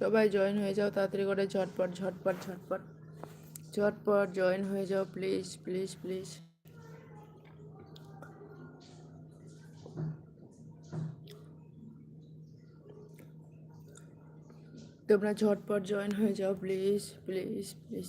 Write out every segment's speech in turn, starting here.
সবাই জয়েন হয়ে যাও তাড়াতাড়ি করে, ঝটপট ঝটপট ঝটপট। ঝটপট জয়েন হয়ে যাও প্লিজ প্লিজ প্লিজ তোমরা ঝটপট জয়েন হয়ে যাও প্লিজ প্লিজ প্লিজ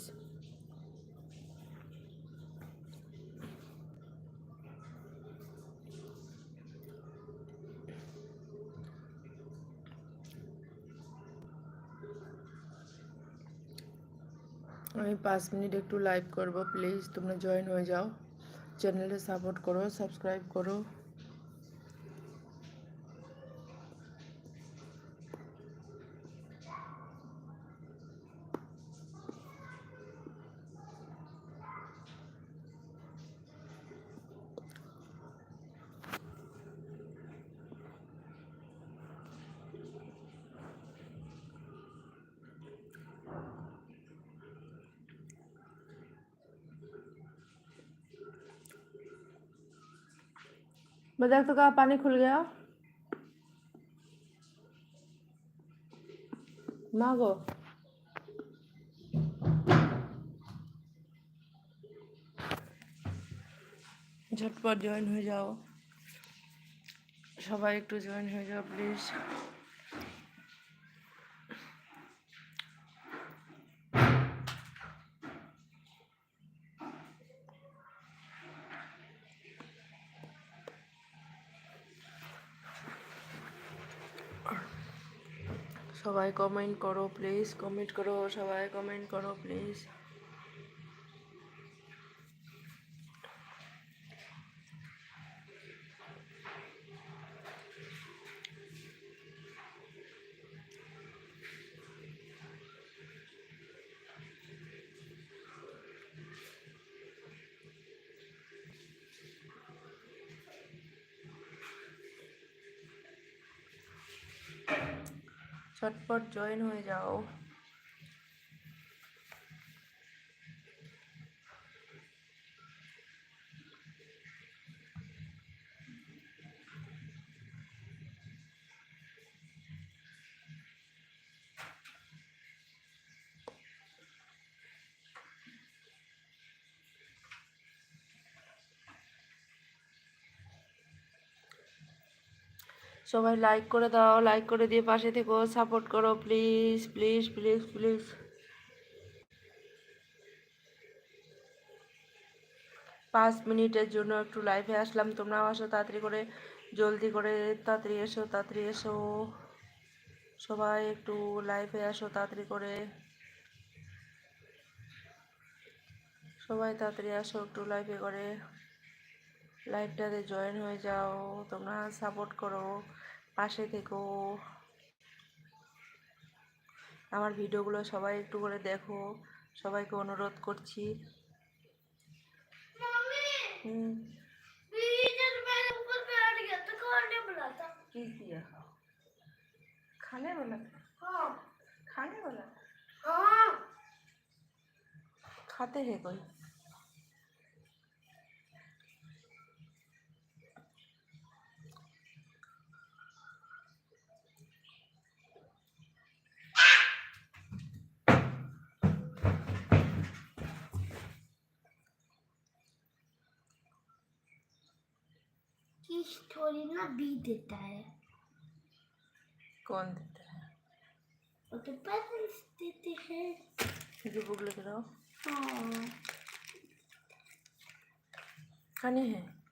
আমি পাঁচ মিনিট একটু লাইভ করব প্লিজ তোমরা জয়েন হয়ে যাও। চ্যানেলটা সাপোর্ট করো সাবস্ক্রাইব করো। मैं देख तो कहा पानी खुल गया मांगो ঝটপট জয়েন হয়ে যাও সবাই একটু জয়েন হয়ে যাও প্লিজ সবাই কমেন্ট করো প্লিজ কমেন্ট করো সবাই কমেন্ট করো প্লিজ ঝটপট জয়েন হয়ে যাও সবাই লাইক করে দাও লাইক করে দিয়ে পাশে থেকো সাপোর্ট করো প্লিজ প্লিজ প্লিজ প্লিজ পাঁচ মিনিটের জন্য একটু লাইভে আসলাম, তোমরাও আসো তাড়াতাড়ি করে, জলদি করে তাড়াতাড়ি এসো তাড়াতাড়ি এসো। সবাই একটু লাইভে আসো তাড়াতাড়ি করে। সবাই তাড়াতাড়ি আসো একটু লাইভে করে। লাইভটাতে জয়েন হয়ে যাও তোমরা সাপোর্ট করো পাশে থেকো। আমার ভিডিওগুলো সবাই একটু করে দেখো সবাইকে অনুরোধ করছি। খানে হ্যাঁ। খানে হ্যাঁ। খাতে হে কই? हैं स्टोरी ना बी देता है। कौन देता है? वो तो पेरेंट्स देते हैं। ये बुक लेके रहो हाँ। खानी है?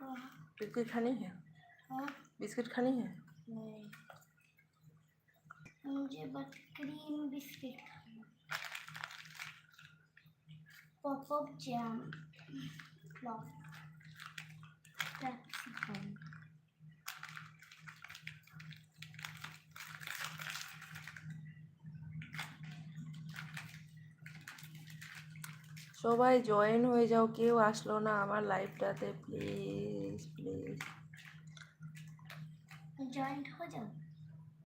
हाँ। बिस्किट खानी है? हाँ। बिस्किट खानी है? नहीं। मुझे बस क्रीम बिस्किट खाना पॉप अप जैम फ्लॉप সবাই জয়েন হয়ে যাও কেউ আসলো না আমার লাইফটাতে প্লিজ প্লিজ জয়েন হয়ে যাও?